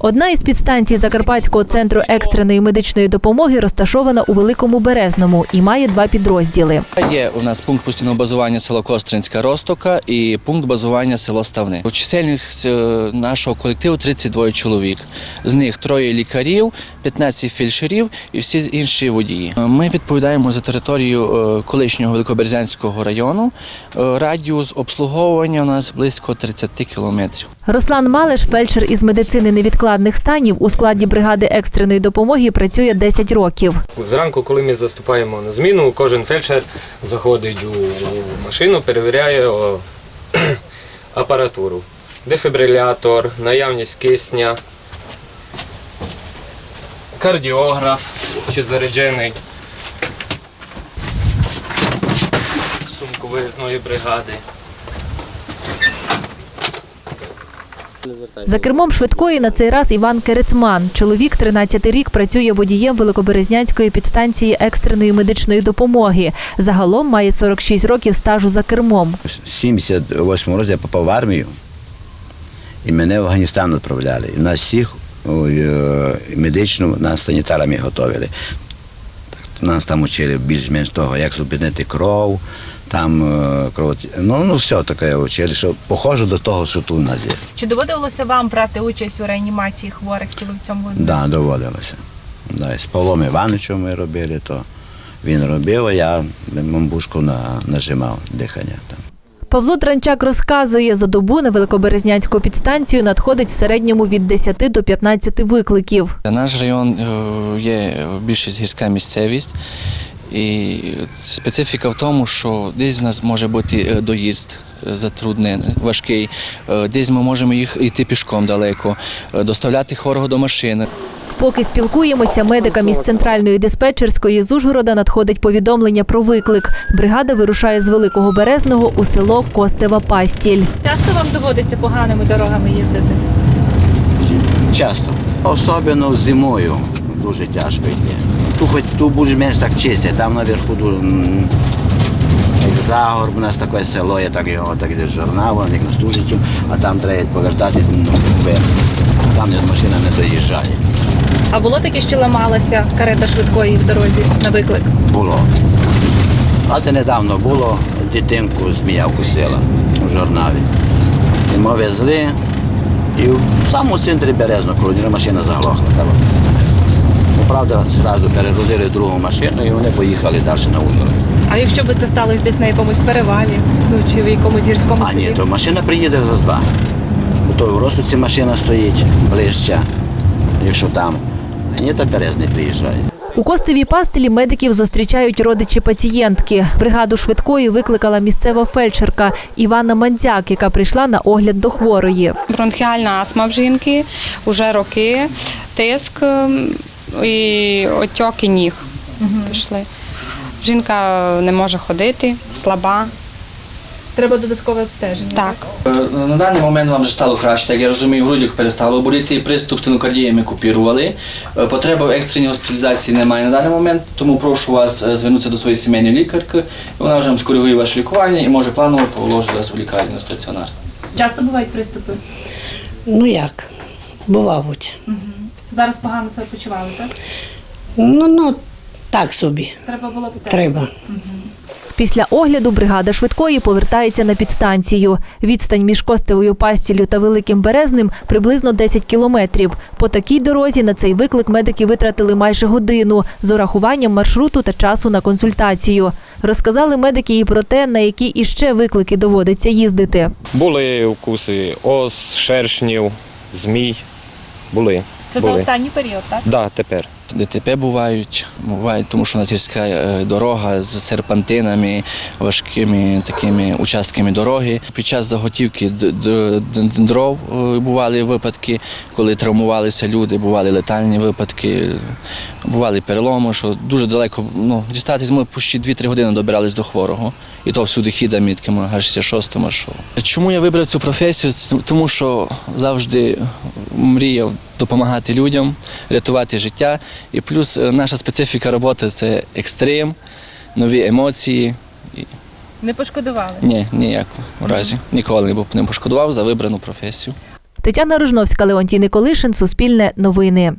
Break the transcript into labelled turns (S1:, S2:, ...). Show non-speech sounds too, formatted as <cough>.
S1: Одна із підстанцій Закарпатського центру екстреної медичної допомоги розташована у Великому Березному і має два підрозділи.
S2: Є у нас пункт постійного базування село Костринська Ростока і пункт базування село Ставни. У чисельність е, нашого колективу 32 чоловік. З них троє лікарів, 15 фельдшерів і всі інші водії. Ми відповідаємо за територію е, колишнього Великоберезянського району. Е, Радіус обслуговування у нас близько 30 кілометрів.
S1: Руслан Малеш, фельдшер із медицини невідкладних станів, у складі бригади екстреної допомоги працює 10 років.
S3: Зранку, коли ми заступаємо на зміну, кожен фельдшер заходить у машину, перевіряє <clears throat> апаратуру. Дефібрилятор, наявність кисня, кардіограф, чи заряджений. Сумку виїзної бригади.
S1: За кермом швидкої на цей раз Іван Керецман. Чоловік 13 рік працює водієм Великоберезнянської підстанції екстреної медичної допомоги. Загалом має 46 років стажу за кермом.
S4: В 78 році я попав в армію, і мене в Афганістан відправляли. І нас всіх е, медично нас санітарами готували. Так, Нас там учили більш-менш того, як зупинити кров, там е, кров. Ну, ну все таке вчили, що похоже до того, що тут у нас є.
S5: Чи доводилося вам брати участь у реанімації хворих? Чи ви в цьому
S4: Так, да, доводилося. Да, з Павлом Івановичем ми робили то. Він робив, а я мамбушку на, нажимав дихання. Там.
S1: Павло Транчак розказує, за добу на Великоберезнянську підстанцію надходить в середньому від 10 до 15 викликів.
S2: Наш район е, є більшість гірська місцевість. І специфіка в тому, що десь у нас може бути е, доїзд е, затруднений, важкий, десь ми можемо їх йти пішком далеко, доставляти хворого до машини.
S1: Поки спілкуємося, медикам із центральної диспетчерської з Ужгорода надходить повідомлення про виклик. Бригада вирушає з Великого Березного у село Костева Пастіль.
S5: часто вам доводиться поганими дорогами їздити?
S4: Часто. Особливо зимою дуже тяжко йти. Тут хоч тут більш-менш так чисте, там наверху дуже. Як Загорб, у нас таке село, є так його так йде журнал, як на стужицю, а там треба повертати ну, вверх. Там де машина не доїжджає.
S5: А було таке, що ламалася карета швидкої в дорозі на виклик?
S4: Було. А це недавно було, дитинку змія вкусила у журналі. І ми везли, і в самому центрі Березного, коли машина заглохла. Ну, правда, одразу перегрузили другу машину і вони поїхали далі на Ужгород.
S5: А якщо б це сталося десь на якомусь перевалі, ну чи в якомусь гірському селі?
S4: А ні, то машина приїде за два. То в Ростовці машина стоїть ближче, якщо там. Ні, то Березний приїжджає.
S1: У Костевій пастелі медиків зустрічають родичі пацієнтки. Бригаду швидкої викликала місцева фельдшерка Івана Мандзяк, яка прийшла на огляд до хворої.
S6: Бронхіальна астма в жінки, вже роки, тиск і отьоки ніг пішли. Жінка не може ходити, слаба.
S5: Треба додаткове обстеження.
S6: Так.
S2: Е, На даний момент вам вже стало краще, як я розумію, в грудях перестало боліти, приступ стенокардії ми купірували. Е, Потреби в екстреній госпіталізації немає на даний момент, тому прошу вас е, звернутися до своєї сімейної лікарки. Вона вже вам скоригує ваше лікування і може планово положити вас у лікарню на стаціонар.
S5: Часто бувають приступи.
S7: Ну як? Бувавуть.
S5: Зараз погано себе почували, так?
S7: Ну, ну, так собі.
S5: Треба було обстежити.
S7: Треба.
S1: Після огляду бригада швидкої повертається на підстанцію. Відстань між Костевою пастіллю та Великим Березним приблизно 10 кілометрів. По такій дорозі на цей виклик медики витратили майже годину з урахуванням маршруту та часу на консультацію. Розказали медики і про те, на які іще виклики доводиться їздити.
S3: Були укуси ос, шершнів, змій. Були.
S5: Це за останній період, так?
S3: Да, тепер.
S2: ДТП бувають, бувають, тому що у нас гірська е, дорога з серпантинами, важкими такими участками дороги. Під час заготівки дров е, бували випадки, коли травмувалися люди, бували летальні випадки, бували переломи, що дуже далеко ну, дістатись ми почти 2-3 години добирались до хворого. І то всюди хідами, такими аж 66 маршру. Чому я вибрав цю професію? Тому що завжди мріяв допомагати людям, рятувати життя. І плюс е, наша специфіка роботи це екстрим, нові емоції.
S5: Не пошкодували.
S2: ні, ніяк у разі. Ніколи не не пошкодував за вибрану професію.
S1: Тетяна Ружновська, Леонтій Николишин, Суспільне новини.